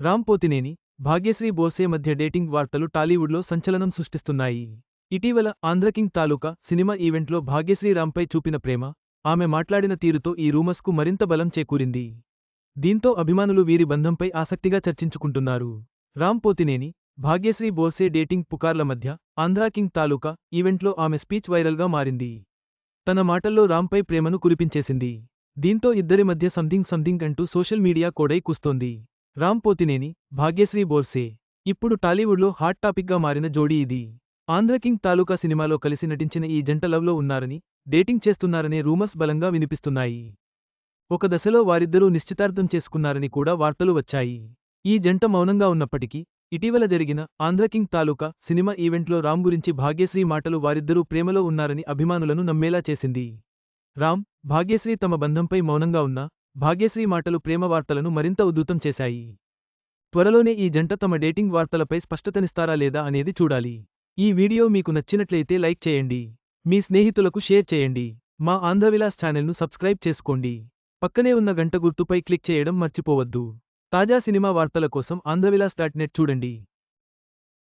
రాంపోతినేని భాగ్యశ్రీ బోసే మధ్య డేటింగ్ వార్తలు టాలీవుడ్లో సంచలనం సృష్టిస్తున్నాయి. ఇటీవల ఆంధ్రకింగ్ తాలూకా సినిమా ఈవెంట్లో భాగ్యశ్రీ రాంపై చూపిన ప్రేమ ఆమె మాట్లాడిన తీరుతో ఈ రూమర్స్కు మరింత బలం చేకూరింది. దీంతో అభిమానులు వీరి బంధంపై ఆసక్తిగా చర్చించుకుంటున్నారు. రామ్ పోతినేని భాగ్యశ్రీ బోసే డేటింగ్ పుకార్ల మధ్య ఆంధ్రాకింగ్ తాలూకా ఈవెంట్లో ఆమె స్పీచ్ వైరల్గా మారింది. తన మాటల్లో రాంపై ప్రేమను కురిపించేసింది. దీంతో ఇద్దరి మధ్య సంథింగ్ సంథింగ్ అంటూ సోషల్ మీడియా కోడై కూస్తోంది. రామ్ పోతినేని భాగ్యశ్రీ బోర్సే. ఇప్పుడు టాలీవుడ్లో హాట్ టాపిక్గా మారిన జోడీ ఇది. ఆంధ్రకింగ్ తాలూకా సినిమాలో కలిసి నటించిన ఈ జంట లవ్లో ఉన్నారని డేటింగ్ చేస్తున్నారనే రూమర్స్ బలంగా వినిపిస్తున్నాయి. ఒక దశలో వారిద్దరూ నిశ్చితార్థం చేసుకున్నారని కూడా వార్తలు వచ్చాయి. ఈ జంట మౌనంగా ఉన్నప్పటికీ ఇటీవల జరిగిన ఆంధ్రకింగ్ తాలూకా సినిమా ఈవెంట్లో రామ్ గురించి భాగ్యశ్రీ మాటలు వారిద్దరూ ప్రేమలో ఉన్నారని అభిమానులను నమ్మేలా చేసింది. రామ్ భాగ్యశ్రీ తమ బంధంపై మౌనంగా ఉన్నా భాగ్యశ్రీ మాటలు ప్రేమ వార్తలను మరింత ఉద్ధృతం చేశాయి. త్వరలోనే ఈ జంట తమ డేటింగ్ వార్తలపై స్పష్టతనిస్తారా లేదా అనేది చూడాలి. ఈ వీడియో మీకు నచ్చినట్లయితే లైక్ చేయండి. మీ స్నేహితులకు షేర్ చేయండి. మా ఆంధ్రవిలాస్ ఛానల్ను సబ్స్క్రైబ్ చేసుకోండి. పక్కనే ఉన్న గంట గుర్తుపై క్లిక్ చేయడం మర్చిపోవద్దు. తాజా సినిమా వార్తల కోసం ఆంధ్రవిలాస్ డాట్ నెట్ చూడండి.